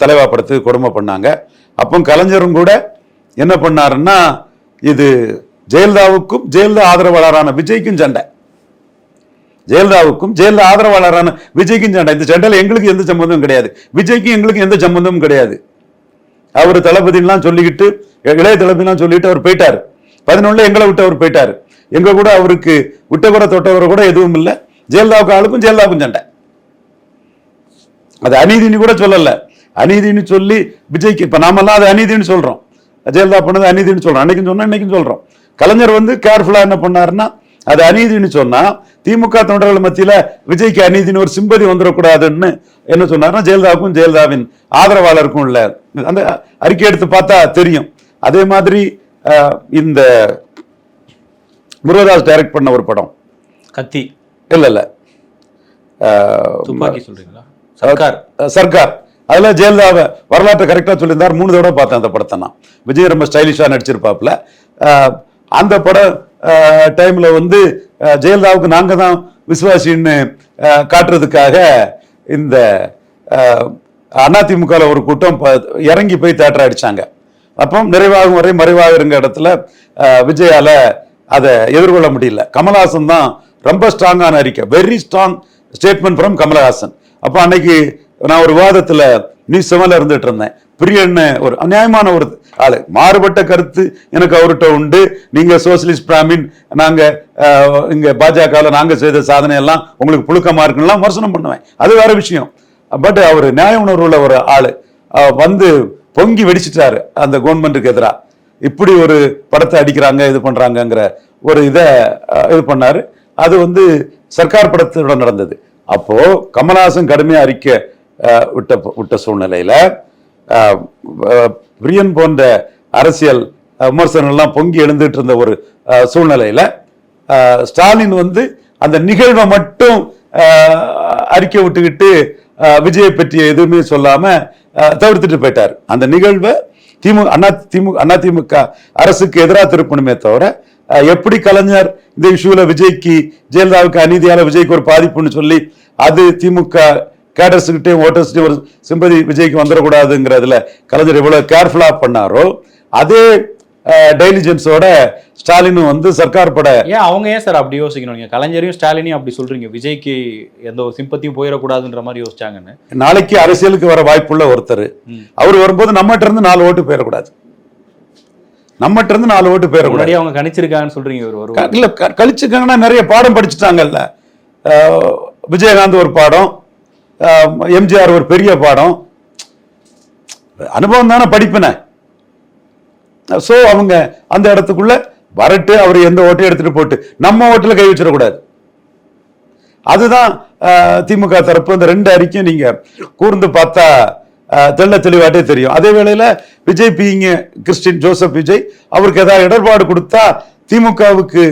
தலைவா படத்துக்கு கொடுமை பண்ணாங்க. அப்போ கலைஞரும் கூட என்ன பண்ணாருன்னா இது ஜெயலலிதாவுக்கும் ஜெயலலிதா ஆதரவாளரான விஜய்க்கும் சண்டை. ஜெயலலிதாவுக்கும் ஜெயலலிதா ஆதரவாளரான விஜய்க்கும் சண்டை. இந்த சண்டையில் எங்களுக்கு எந்த சம்பந்தமும் கிடையாது. விஜய்க்கும் எங்களுக்கு எந்த சம்பந்தமும் கிடையாது. அவர் தளபதிலாம் சொல்லிக்கிட்டு இளைய தளபதிலாம் சொல்லிட்டு அவர் போயிட்டாரு. பதினொன்னுல எங்களை விட்டு அவர் போயிட்டாரு. எங்க கூட அவருக்கு விட்டகுற தொட்டவரை கூட எதுவும் இல்லை. ஜெயலலிதாவுக்கு ஆளுக்கும் ஜெயலலிதாவுக்கும் சண்டை. அது அநீதினு கூட சொல்லல. அநீதின்னு சொல்லி விஜய்க்கு இப்ப நாமெல்லாம் அது அநீதின்னு சொல்றோம். ஜெயலலிதா பண்ணது அநீதின்னு சொல்றோம். அன்னைக்கும் சொன்னா இன்னைக்கும் சொல்றோம். கலைஞர் வந்து கேர்ஃபுல்லா என்ன பண்ணாருன்னா அது அநீதின்னு சொன்னா திமுக தொண்டர்கள் மத்தியில விஜய்க்கு அநீதின்னு ஒரு சிம்பதி வந்துடக்கூடாதுன்னு என்ன சொன்னாருன்னா ஜெயலலிதாவுக்கும் ஜெயலலிதாவின் ஆதரவாளருக்கும் உள்ள அந்த அறிக்கை எடுத்து பார்த்தா தெரியும். அதே மாதிரி இந்த முருகதாஸ் டைரக்ட் பண்ண ஒரு படம். கத்தி. இல்ல இல்ல. துப்பாக்கி சொல்றீங்களா? சர்க்கார். சர்க்கார். அதில் ஜெயலலிதாவை வரலாற்றை கரெக்டாக சொல்லியிருந்தார். மூணு தடவை பார்த்தேன் அந்த படத்தை நான். விஜய் ரொம்ப ஸ்டைலிஷாக நடிச்சிருப்பாப்ல அந்த படம் டைமில் வந்து ஜெயலலிதாவுக்கு நாங்கள் தான் விசுவாசின்னு காட்டுறதுக்காக இந்த அதிமுகவில் ஒரு கூட்டம் இறங்கி போய் தேட்டர் அடிச்சாங்க. அப்போ நிறைவாகும் வரை மறைவாக இருங்க இடத்துல விஜயால் அதை எதிர்கொள்ள முடியல. கமல்ஹாசன் தான் ரொம்ப ஸ்ட்ராங்கான அறிக்கை. Very strong statement from Kamal Haasan. அப்போ அன்னைக்கு நான் ஒரு விவாதத்தில் நியூஸ் செவன்ல இருந்துட்டு இருந்தேன். பிரியன்னு ஒரு அநியாயமான ஒரு ஆளு. மாறுபட்ட கருத்து எனக்கு அவர்கிட்ட உண்டு. நீங்க சோசியலிஸ்ட் பிராமின் நாங்க இங்கே இங்க பாஜகவில் நாங்க செய்த சாதனை எல்லாம் உங்களுக்கு புழுக்கமா இருக்குன்னா விமர்சனம் பண்ணுவேன். அது வேற விஷயம். பட் அவர் நியாய உணர்வுள்ள ஒரு ஆளு. வந்து பொங்கி வெடிச்சிட்டாரு அந்த கவர்மெண்ட்டுக்கு எதிராக இப்படி ஒரு படத்தை அடிக்கிறாங்க இது பண்றாங்கங்கிற ஒரு இதை இது பண்ணாரு. அது வந்து சர்க்கார் படத்தோட நடந்தது. அப்போ கமலஹாசன் கடுமையாக அறிக்கை விட்ட விட்ட சூழ்நிலையில் பிரியன் போன்ற அரசியல் விமர்சனங்கள்லாம் பொங்கி எழுந்துட்டு இருந்த ஒரு சூழ்நிலையில் ஸ்டாலின் வந்து அந்த நிகழ்வை மட்டும் அறிக்கை விட்டுக்கிட்டு விஜயை பற்றிய எதுவுமே சொல்லாமல் தவிர்த்துட்டு போயிட்டார். அந்த நிகழ்வை திமுக அண்ணா திமுக அண்ணா திமுக அரசுக்கு எதிராக திருப்பணுமே தவிர எப்படி கலைஞர் இந்த இஷ்யூல விஜய்க்கு ஜெயலலிதாவுக்கு அநீதியால் விஜய்க்கு ஒரு பாதிப்புன்னு சொல்லி அது திமுக கேடர்ஸ்கிட்டையும் ஓட்டர்ஸ்கிட்டையும் ஒரு சிம்பதி விஜய்க்கு வந்துடக்கூடாதுங்கிறதுல கலைஞர் எவ்வளவு கேர்ஃபுல்லா பண்ணாரோ அதே டைலிஜென்ஸோட ஸ்டாலினும் வந்து சர்க்கார் பட ஏன் அவங்க ஏன் சார் அப்படி யோசிக்கணும்? நீங்க கலைஞரையும் ஸ்டாலினையும் அப்படி சொல்றீங்க. விஜய்க்கு எந்த ஒரு சிம்பத்தியும் போயிடக்கூடாதுன்ற மாதிரி யோசிச்சாங்கன்னு. நாளைக்கு அரசியலுக்கு வர வாய்ப்புள்ள ஒருத்தர். அவர் வரும்போது நம்மகிட்ட இருந்து நாலு ஓட்டு போயிடக்கூடாது. நம்மகிட்ட இருந்து நாலு ஓட்டு போயிடக்கூடாது. அவங்க கணிச்சிருக்காங்கன்னு சொல்றீங்க இவர் க- வருவார் இல்ல க- கழிச்சுக்காங்கன்னா நிறைய பாடம் படிச்சுட்டாங்கல்ல. விஜயகாந்த் ஒரு பாடம் எம்ஜிஆர் ஒரு பெரிய பாடம். அனுபவம் தானே படிப்பின. சோ அவங்க அந்த இடத்துக்குள்ள வரட்டு அவர் எந்த ஓட்டையும் எடுத்துட்டு போட்டு நம்ம ஓட்டில் கை வச்சிடக்கூடாது. அதுதான் திமுக தரப்பு இந்த ரெண்டு அறிக்கையும் நீங்க கூர்ந்து பார்த்தா அஹ், தெள்ள தெளிவாட்டே தெரியும். அதே வேளையில விஜய் பிங்க கிறிஸ்டின் ஜோசப் விஜய் அவருக்கு ஏதாவது இடர்பாடு கொடுத்தா திமுகவுக்கு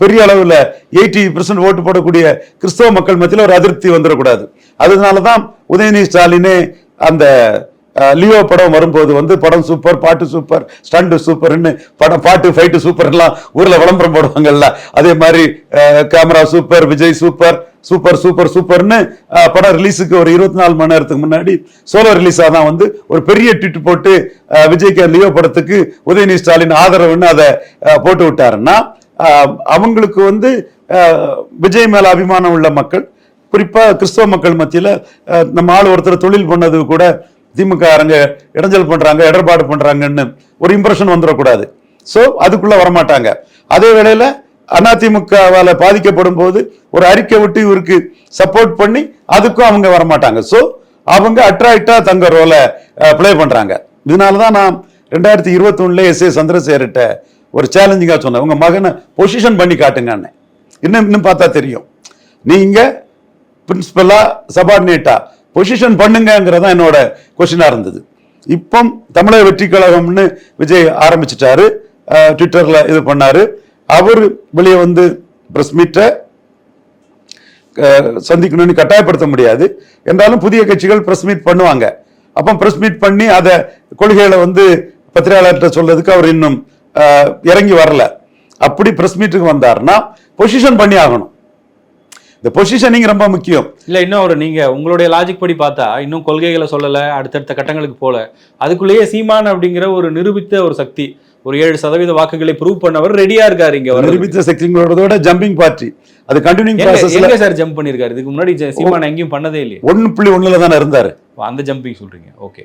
பெரிய அளவுல எயிட்டி பெர்சன்ட் ஓட்டு போடக்கூடிய கிறிஸ்தவ மக்கள் மத்தியில் ஒரு அதிருப்தி வந்துடக்கூடாது. அதனால தான் உதயநிதி ஸ்டாலினே அந்த லியோ படம் வரும்போது வந்து படம் சூப்பர் பாட்டு சூப்பர் ஸ்டண்ட் சூப்பர்னு படம் பாட்டு ஃபைட்டு சூப்பர் எல்லாம் விளம்பரம் போடுவாங்கல்ல. அதே மாதிரி camera super Vijay super super super சூப்பர்னு படம் ரிலீஸுக்கு ஒரு இருபத்தி நாலு மணி நேரத்துக்கு முன்னாடி சோலோ ரிலீஸாக தான் வந்து ஒரு பெரிய ட்விட் போட்டு விஜய்க்கு லியோ படத்துக்கு உதயநிதி ஸ்டாலின் ஆதரவுன்னு அதை போட்டு விட்டாருன்னா அவங்களுக்கு வந்து விஜய் மேல அபிமானம் உள்ள மக்கள் குறிப்பாக கிறிஸ்தவ மக்கள் மத்தியில் நம்ம ஆள் ஒருத்தர் தொழில் பண்ணது கூட திமுக அரங்க இடைஞ்சல் பண்ணுறாங்க இடர்பாடு பண்ணுறாங்கன்னு ஒரு இம்ப்ரெஷன் வந்துடக்கூடாது. ஸோ அதுக்குள்ளே வரமாட்டாங்க. அதே வேளையில் அதிமுகவால் பாதிக்கப்படும் போது ஒரு அறிக்கை விட்டு இவருக்கு சப்போர்ட் பண்ணி அதுக்கும் அவங்க வரமாட்டாங்க. ஸோ அவங்க அட்ராக்டாக தங்க ரோலை ப்ளே பண்ணுறாங்க இதனால தான் நான் ரெண்டாயிரத்தி இருபத்தி எஸ் ஏ சந்திரசேகர்கிட்ட ஒரு சேலஞ்சிங்காக சொன்னேன். உங்கள் மகனை பொசிஷன் பண்ணி காட்டுங்கன்னு. இன்னும் இன்னும் பார்த்தா தெரியும். நீங்கள் பிரின்சிபலா சபார்டினேட்டா. பொசிஷன் பண்ணுங்கிறதா என்னோட கொஸ்டினா இருந்தது. இப்போ தமிழக வெற்றி கழகம்னு விஜய் ஆரம்பிச்சிட்டாரு. ட்விட்டரில் ட்விட்டர்ல இது பண்ணாரு. அவர் வெளியே வந்து பிரஸ் மீட்டை சந்திக்கணும்னு கட்டாயப்படுத்த முடியாது. என்றாலும் புதிய கட்சிகள் பிரஸ் மீட் பண்ணுவாங்க. அப்போ பிரஸ் மீட் பண்ணி அதை கொள்கைகளை வந்து பத்திரிகையாளர்கிட்ட சொல்றதுக்கு அவர் இன்னும் இறங்கி வரல. அப்படி பிரஸ் மீட்டுக்கு வந்தாருன்னா பொசிஷன் பண்ணி ஆகணும் இந்த பொசிஷனிங் ரொம்ப முக்கியம். இல்ல இன்னும் ஒரு நீங்க உங்களுடைய லாஜிக் படி பார்த்தா இன்னும் கொள்கைகளை சொல்லல அடுத்தடுத்த கட்டங்களுக்கு போல. அதுக்குள்ளேயே சீமான் அப்படிங்கிற ஒரு நிரூபித்த ஒரு சக்தி ஒரு ஏழு சதவீத வாக்குகளை ப்ரூவ் பண்ணவர் ரெடியா இருக்காரு இங்க நிரூபித்த சக்திங்களோட ஜம்பிங் பார்ட்டி அது கண்டினியூங் ப்ராசஸ்ல சார் ஜம்ப் பண்ணிருக்காரு? இதுக்கு முன்னாடி சீமான் எங்கேயும் பண்ணதே இல்லையே. ஒன்னு புள்ளி ஒண்ணுல தானே இருந்தாரு. அந்த ஜம்பிங் சொல்றீங்க. ஓகே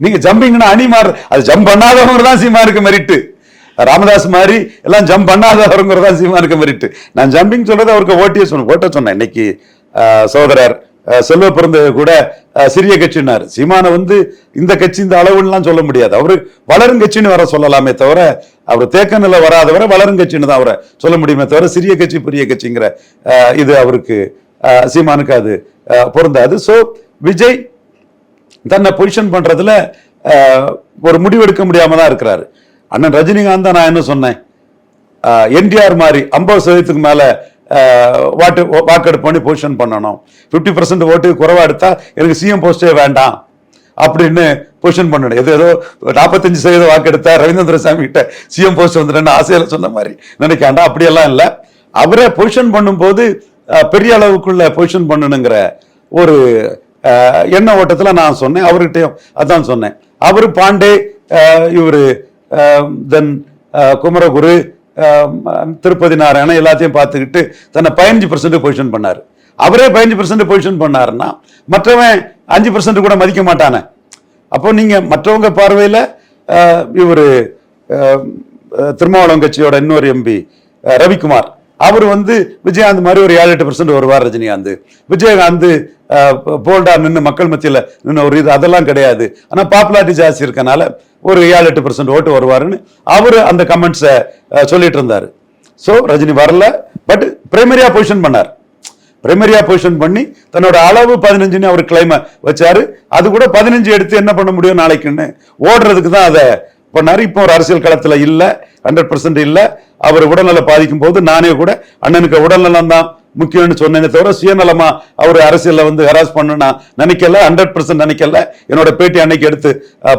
நீங்க ஜம்பிங்னா அணி மாறு அது ஜம்ப் பண்ணாதவங்க தான் சீமானுக்கு மெரிட்டு ராமதாஸ் மாதிரி எல்லாம் ஜம்ப் பண்ணாதவங்க தான் சீமானுக்கு மெரிட்டு நான் ஜம்பிங் சொல்றது அவருக்கு ஓட்டிய சொன்னேன் ஓட்ட சொன்னேன். இன்னைக்கு ஆஹ், சகோதரர் செல்வ பிறந்தது கூட சிறிய கட்சினார் சீமானை வந்து இந்த கட்சி இந்த அளவுலாம் சொல்ல முடியாது. அவரு வளரும் கட்சின்னு வர சொல்லலாமே தவிர அவர் தேக்க நிலை வராதவரை வளரும் கட்சின்னு தான் அவரை சொல்ல முடியுமே தவிர சிறிய கட்சி பெரிய கட்சிங்கிற இது அவருக்கு ஆஹ், சீமானுக்கு அது பொருந்தாது. ஸோ விஜய் தன்னை பொசிஷன் பண்றதுல ஒரு முடிவெடுக்க முடியாம தான் இருக்கிறாரு. அண்ணன் ரஜினிகாந்த் தான் நான் என்ன சொன்னேன்? என்டிஆர் மாதிரி ஐம்பது சதவீதத்துக்கு மேலே வாட்டு வாக்கெடுப்பு பண்ணி பொசிஷன் பண்ணணும். ஃபிஃப்டி பர்சன்ட் ஓட்டு குறைவாக எடுத்தால் எனக்கு சிஎம் போஸ்டே வேண்டாம். அப்படின்னு பொசிஷன் பண்ணணும் எது ஏதோ நாற்பத்தஞ்சு சதவீதம் வாக்கெடுத்தா ரவீந்திர சாமி கிட்ட சிஎம் போஸ்ட் வந்துடுன்னு ஆசையில் சொன்ன மாதிரி. நினைக்காண்டா அப்படியெல்லாம் இல்லை. அவரை பொசிஷன் பண்ணும்போது பெரிய அளவுக்குள்ள பொசிஷன் பண்ணணுங்கிற ஒரு எண்ண ஓட்டத்தில் நான் சொன்னேன். அவர்கிட்டையும் அதான் சொன்னேன். அவர் பாண்டே இவர் தென் குமரகுரு திருப்பதி நாராயணன் எல்லாத்தையும் பார்த்துக்கிட்டு தன்னை பதினஞ்சு பர்சன்ட் பொசிஷன் பண்ணார். அவரே பதினஞ்சு பர்சன்ட் பொசிஷன் பண்ணாருன்னா மற்றவன் அஞ்சு பர்சன்ட் கூட மதிக்க மாட்டானே. அப்போ நீங்கள் மற்றவங்க பார்வையில் இவர் திருமாவளவன் கட்சியோட இன்னொரு எம்பி ரவிக்குமார். அவர் வந்து விஜயகாந்த் மாதிரி ஒரு ஏழு எட்டு பர்சன்ட் வருவார் ரஜினிகாந்த். விஜயகாந்த் போல்டா நின்று மக்கள் மத்தியில் நின்று ஒரு இது அதெல்லாம் கிடையாது. ஆனால் பாப்புலாரிட்டி ஜாஸ்தி இருக்கனால ஒரு ஏழு எட்டு பர்சன்ட் ஓட்டு வருவாருன்னு அவர் அந்த கமெண்ட்ஸை சொல்லிட்டு இருந்தாரு. ஸோ ரஜினி வரல பட் பிரைமரியாக பொசிஷன் பண்ணார். பிரைமரியாக பொசிஷன் பண்ணி தன்னோட அளவு பதினஞ்சுன்னு அவர் கிளைமை வச்சாரு. அது கூட பதினஞ்சு எடுத்து என்ன பண்ண முடியும் நாளைக்குன்னு ஓடுறதுக்கு தான் அதை பண்ணாரு இப்போ ஒரு அரசியல் களத்தில் இல்லை ஹண்ட்ரட் பர்சன்ட் இல்லை. அவர் உடல்நல பாதிக்கும் போது நானே கூட அண்ணனுக்கு உடல்நலம் தான் முக்கியம்னு சொன்னேனே தவிர சுயநலமா அவர் அரசியலில் வந்து ஹராஸ் பண்ண நான் நினைக்கல ஹண்ட்ரட் பர்சன்ட் நினைக்கல. என்னோட பேட்டி அன்னைக்கு எடுத்து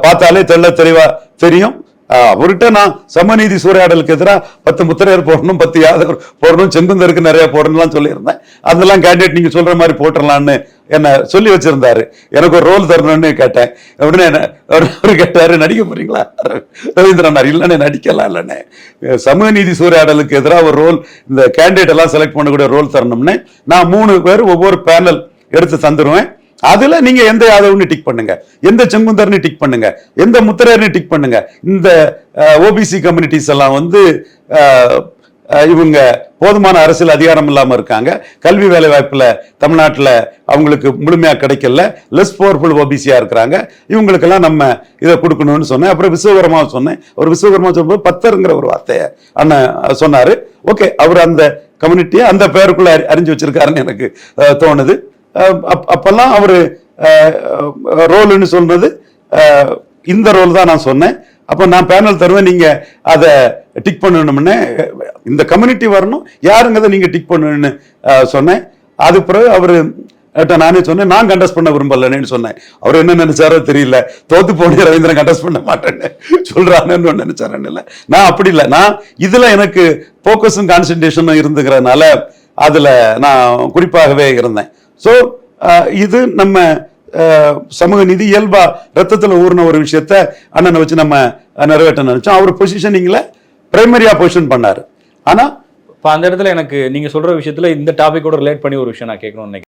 பார்த்தாலே தெள்ள தெளிவா தெரியும். அவர்கிட்ட நான் சமநீதி சூறையாடலுக்கு எதிராக பத்து முத்திரையர் போடணும் பத்து யாதவர் போடணும் செங்குந்தருக்கு நிறைய போடணும்லாம் சொல்லியிருந்தேன். அதெல்லாம் கேண்டிடேட் நீங்க சொல்ற மாதிரி போட்டுடலான்னு என்னை சொல்லி வச்சிருந்தாரு. எனக்கு ஒரு ரோல் தரணும்னு கேட்டேன். உடனே என்ன கேட்டார் கேட்டாரு நடிக்க போறீங்களா? ரவீந்திரனார் இல்லைண்ணே நடிக்கலாம் இல்லைண்ணே. சமநீதி சூறையாடலுக்கு எதிராக ஒரு ரோல் இந்த கேண்டிடேட் எல்லாம் செலக்ட் பண்ணக்கூடிய ரோல் தரணும்னு நான் மூணு பேர் ஒவ்வொரு பேனல் எடுத்து தந்துடுவேன் அதுல நீங்க எந்த யாதவ்னு டிக் பண்ணுங்க. எந்த செங்குந்தர்னு டிக் பண்ணுங்க. எந்த முத்திரையர்னு டிக் பண்ணுங்க. இந்த ஓபிசி கம்யூனிட்டிஸ் எல்லாம் வந்து இவங்க போதுமான அரசியல் அதிகாரம் இல்லாமல் இருக்காங்க. கல்வி வேலை வாய்ப்பில் தமிழ்நாட்டில் அவங்களுக்கு முழுமையாக கிடைக்கல. லெஸ் பவர்ஃபுல் ஓபிசியாக இருக்கிறாங்க. இவங்களுக்கெல்லாம் நம்ம இதை கொடுக்கணும்னு சொன்னேன். அப்புறம் விஸ்வகர்மா சொன்னேன். ஒரு விஸ்வகர்மா சொல்லும்போது பத்தருங்கிற ஒரு வார்த்தையை அண்ணன் சொன்னார். ஓகே அவர் அந்த கம்யூனிட்டியை அந்த பேருக்குள்ளே அறிஞ்சு வச்சிருக்காருன்னு எனக்கு தோணுது. அப்பெல்லாம் அவர் ரோல்னு சொல்றது இந்த ரோல் தான் நான் சொன்னேன். அப்போ நான் பேனல் தருவேன் நீங்கள் அதை டிக் பண்ணணும்னு. இந்த கம்யூனிட்டி வரணும் யாருங்கிறத நீங்கள் டிக் பண்ணணும்னு சொன்னேன். அது பிறகு அவர் நானே சொன்னேன் நான் கண்டஸ்ட் பண்ண விரும்பலன்னு சொன்னேன். அவர் என்ன நினைச்சாரோ தெரியல. தோத்து போனே ரவீந்திரன் கண்டஸ்ட் பண்ண மாட்டேன்னு சொல்றாருன்னு நினைச்சாரன்னு இல்லை. நான் அப்படி இல்லை. நான் இதில் எனக்கு ஃபோக்கஸும் கான்சன்ட்ரேஷனும் இருந்துக்கிறதுனால அதில் நான் குறிப்பாகவே இருந்தேன். ஸோ uh, இது நம்ம அஹ், சமூக நிதி இயல்பா ரத்தத்துல ஊறின ஒரு விஷயத்த அண்ணனை வச்சு நம்ம நிறைவேற்ற நினைச்சோம். அவர் பொசிஷனிங்ல பிரைமரியா பொசிஷன் பண்ணாரு. ஆனா இப்போ அந்த இடத்துல எனக்கு நீங்க சொல்ற விஷயத்துல இந்த டாப்பிக்கோட ரிலேட் பண்ணி ஒரு விஷயம் நான் கேட்கணும்னு